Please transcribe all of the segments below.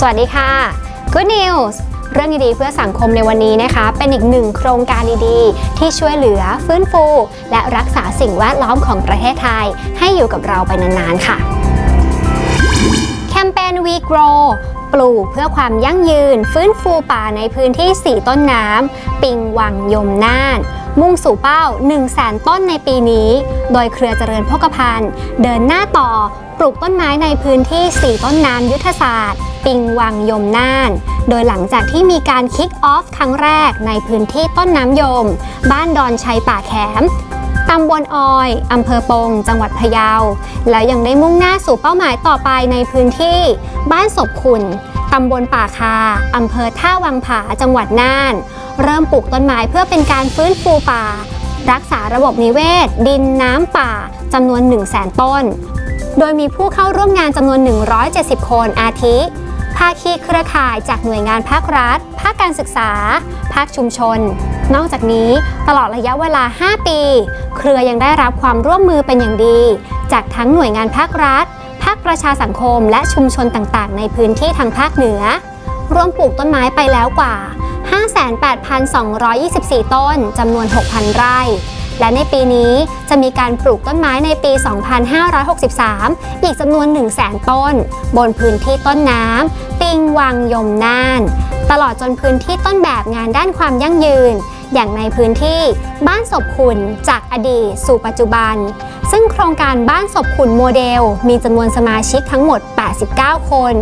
สวัสดีค่ะ Good News เรื่องดีๆเพื่อสังคมในวันนี้นะคะ เป็นอีกหนึ่งโครงการดีๆ ที่ช่วยเหลือฟื้นฟู และรักษาสิ่งแวดล้อมของประเทศไทย ให้อยู่กับเราไปนานๆค่ะ แคมเปญ We Grow ปลูกเพื่อความยั่งยืน ฟื้นฟูป่าในพื้นที่ 4 ต้นน้ำปิงวังยมน่าน มุ่งสู่เป้า 1 0 0 0 0แสนต้นในปีนี้ โดยเครือเจริญพกพันธ์เดินหน้าต่อปลูกต้นไม้ในพื้นที่ 4 ต้นน้ำยุทธศาสตร์ ปิงวังยมน่าน โดยหลังจากที่มีการคิกออฟครั้งแรกในพื้นที่ต้นน้ำยม บ้านดอนชัยป่าแขมตำบลออย อำเภอปง จังหวัดพะเยา แล้วยังได้มุ่งหน้าสู่เป้าหมายต่อไปในพื้นที่ บ้านศพขุนตำบลป่าคา อำเภอท่าวังผา จังหวัดน่าน เริ่มปลูกต้นไม้เพื่อเป็นการฟื้นฟูป่า รักษาระบบนิเวศ ดินน้ำป่าจำนวน 1 0 0 0 0แสนต้น โดยมีผู้เข้าร่วมงานจำนวน 170 คนอาทิ ภาคีเครือข่ายจากหน่วยงานภาครัฐ ภาคการศึกษา ภาคชุมชน นอกจากนี้ตลอดระยะเวลา 5 ปี เครือยังได้รับความร่วมมือเป็นอย่างดี จากทั้งหน่วยงานภาครัฐ ภาคประชาสังคม และชุมชนต่างๆ ในพื้นที่ทางภาคเหนือ รวมปลูกต้นไม้ไปแล้วกว่า 58,224 ต้นจำนวน 6,000 ไร่ และในปีนี้จะมีการปลูกต้นไม้ในปี 2563 อีกจำนวน 1 0 0 0 0แสนต้น บนพื้นที่ต้นน้ำ ปิงวังยมน่าน ตลอดจนพื้นที่ต้นแบบงานด้านความยั่งยืน อย่างในพื้นที่บ้านศพขุนจากอดีตสู่ปัจจุบัน ซึ่งโครงการบ้านศพขุนโมเดล มีจำนวนสมาชิกทั้งหมด 89 คน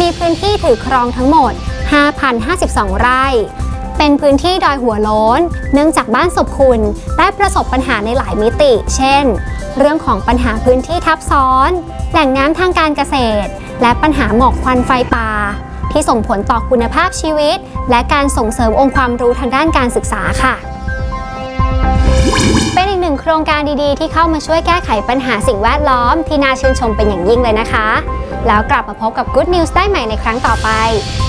มีพื้นที่ถือครองทั้งหมด 5,052 ไร่ เป็นพื้นที่ดอยหัวโล้น เนื่องจากบ้านศพคุณได้ประสบปัญหาในหลายมิติ เช่น เรื่องของปัญหาพื้นที่ทับซ้อน แหล่งน้ำทางการเกษตร และปัญหาหมอกควันไฟป่าที่ส่งผลต่อคุณภาพชีวิต และการส่งเสริมองค์ความรู้ทางด้านการศึกษาค่ะ เป็นอีกหนึ่งโครงการดีๆ ที่เข้ามาช่วยแก้ไขปัญหาสิ่งแวดล้อมที่น่าชื่นชมเป็นอย่างยิ่งเลยนะคะ แล้วกลับมาพบกับ Good News ได้ใหม่ในครั้งต่อไป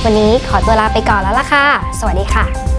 วันนี้ขอตัวลาไปก่อนแล้วล่ะค่ะ สวัสดีค่ะ